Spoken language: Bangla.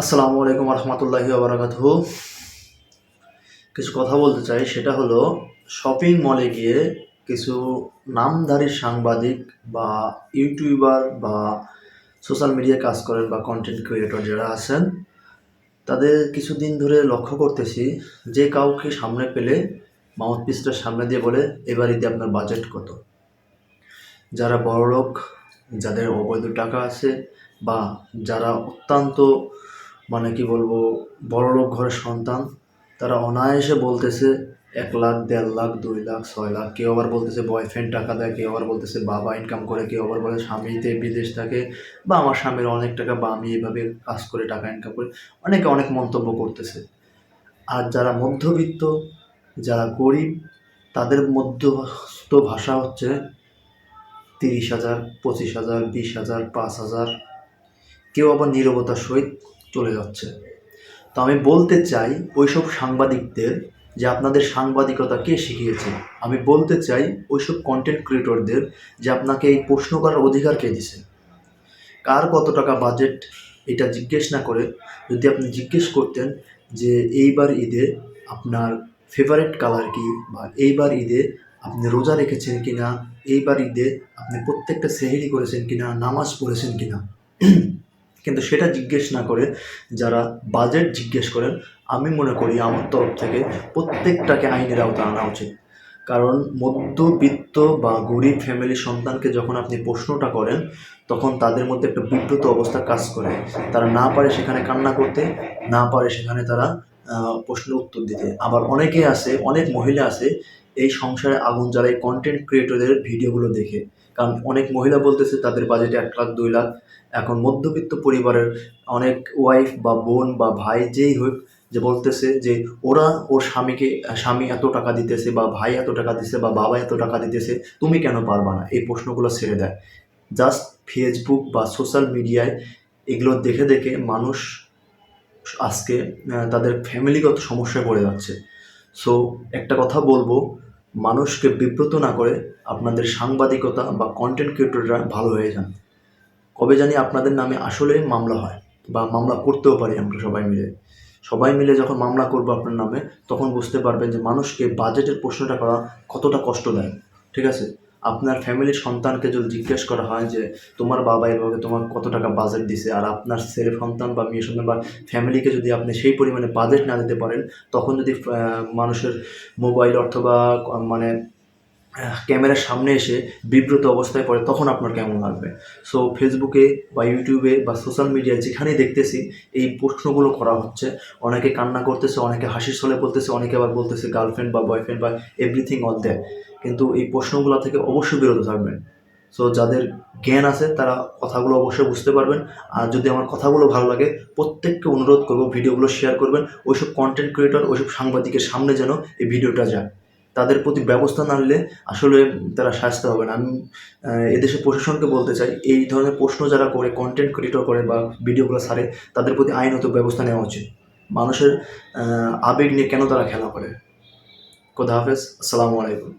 আসসালামু আলাইকুম রহমতুল্লাহি আবরাকাত কিছু কথা বলতে চাই, সেটা হলো শপিং মলে গিয়ে কিছু নামধারী সাংবাদিক বা ইউটিউবার বা সোশ্যাল মিডিয়ায় কাজ করেন বা কন্টেন্ট ক্রিয়েটর যারা আছেন, তাদের কিছুদিন ধরে লক্ষ্য করতেছি যে কাউকে সামনে পেলে মাউথ পিসটা সামনে দিয়ে বলে, এবার ঈদে আপনার বাজেট কত? যারা বড়লোক, যাদের অবৈধ টাকা আছে বা যারা অত্যন্ত মানে কি বলব বড়লোক ঘরের সন্তান, তারা অনায়াসে বলতেছে এক লাখ, দেড় লাখ, দুই লাখ, ছয় লাখ, কেউ আবার বলতেছে বয়ফ্রেন্ড টাকা দেয়, কেউ আবার বলতেছে বাবা ইনকাম করে, কেউ আবার বলে স্বামীতে বিদেশ থাকে, বা আমার স্বামীর অনেক টাকা বা আমি এভাবে কাজ করে টাকা ইনকাম করি, অনেকে অনেক মন্তব্য করতেছে। আর যারা মধ্যবিত্ত, যারা গরিব, তাদের মধ্যস্থ ভাষা হচ্ছে তিরিশ হাজার, পঁচিশ হাজার, বিশ হাজার, পাঁচ হাজার, কেউ আবার নীরবতার সহিত চলে যাচ্ছে। তো আমি বলতে চাই ওইসব সাংবাদিকদের যে আপনাদের সাংবাদিকতা কে শিখিয়েছে। আমি বলতে চাই ওইসব কন্টেন্ট ক্রিয়েটরদের যে আপনাকে এই প্রশ্ন করার অধিকার কে দিছে। কার কত টাকা বাজেট এটা জিজ্ঞেস না করে যদি আপনি জিজ্ঞেস করতেন যে এইবার ঈদে আপনার ফেভারেট কালার কি বা এইবার ঈদে আপনি রোজা রেখেছেন কিনা? এইবার ঈদে আপনি প্রত্যেকটা সেহেরি করেছেন কিনা? নামাজ পড়েছেন কিনা? কিন্তু সেটা জিজ্ঞেস না করে যারা বাজেট জিজ্ঞেস করেন, আমি মনে করি আমার তরফ থেকে প্রত্যেকটাকে আইনের আওতায় আনা উচিত। কারণ মধ্যবিত্ত বা গরিব ফ্যামিলির সন্তানকে যখন আপনি প্রশ্নটা করেন, তখন তাদের মধ্যে একটা বিব্রত অবস্থা কাজ করে। তারা না পারে সেখানে কান্না করতে, না পারে সেখানে তারা প্রশ্নের উত্তর দিতে। আবার অনেকে আছে, অনেক মহিলা আছে এই সংসারে আগুন জ্বালায় কন্টেন্ট ক্রিয়েটরদের ভিডিওগুলো দেখে। কারণ অনেক মহিলা বলতেছে তাদের বাজেটে এক লাখ, দুই লাখ। এখন মধ্যবিত্ত পরিবারের অনেক ওয়াইফ বা বোন বা ভাই যেই হোক যে বলতেছে যে ওরা ওর স্বামীকে, স্বামী এত টাকা দিতেছে বা ভাই এত টাকা দিতেছে বা বাবা এত টাকা দিতেছে, তুমি কেন পারবা না? এই প্রশ্নগুলো ছেড়ে দেয়। জাস্ট ফেসবুক বা সোশ্যাল মিডিয়ায় এগুলো দেখে দেখে মানুষ আজকে তাদের ফ্যামিলিগত সমস্যায় পড়ে যাচ্ছে। সো একটা কথা বলব, মানুষকে বিব্রত না করে আপনাদের সাংবাদিকতা বা কন্টেন্ট ক্রিয়েটররা ভালো হয়ে যান। কবে জানি আপনাদের নামে আসলে মামলা হয় বা মামলা করতেও পারি আমরা সবাই মিলে। সবাই মিলে যখন মামলা করব আপনার নামে, তখন বুঝতে পারবেন যে মানুষকে বাজেটের প্রশ্নটা করা কতটা কষ্ট দেয় ঠিক আছে? আপনার ফ্যামিলির সন্তানকে যদি জিজ্ঞেস করা হয় যে, তোমার বাবা এভাবে তোমার কত টাকা বাজেট দিছে? আর আপনার ছেলে, সন্তান বা মেয়ে, সন্তান বা ফ্যামিলিকে যদি আপনি সেই পরিমাণে বাজেট না দিতে পারেন, তখন যদি মানুষের মোবাইল অথবা মানে ক্যামেরার সামনে এসে বিব্রত অবস্থায় পড়ে, তখন আপনার কেমন লাগবে? সো ফেসবুকে বা ইউটিউবে বা সোশ্যাল মিডিয়ায় যেখানেই দেখতেছি, এই প্রশ্নগুলো করা হচ্ছে। অনেকে কান্না করতেছে, অনেকে হাসির ছলে বলতেছে, অনেকে আবার বলতেছে গার্লফ্রেন্ড বা বয়ফ্রেন্ড বা এভরিথিং অল দ্যাট কিন্তু এই প্রশ্নগুলো থেকে অবশ্যই বিরত থাকবেন। সো যাদের জ্ঞান আছে, তারা কথাগুলো অবশ্যই বুঝতে পারবেন। আর যদি আমার কথাগুলো ভালো লাগে, প্রত্যেককে অনুরোধ করব, ভিডিওগুলো শেয়ার করবেন। ওইসব কন্টেন্ট ক্রিয়েটর ওইসব সাংবাদিকের সামনে যেন এই ভিডিওটা যায়। তাদের প্রতি ব্যবস্থা না নিলে আসলে তারা সাজতে হবে না। আমি এদেশের প্রশাসনকে বলতে চাই, এই ধরনের প্রশ্ন যারা করে কন্টেন্ট ক্রিয়েটর করে বা ভিডিওগুলো সারে তাদের প্রতি আইনত ব্যবস্থা নেওয়া উচিত। মানুষের আবেগ নিয়ে কেন তারা খেলা করে? খোদা হাফেজ, আসসালামু আলাইকুম।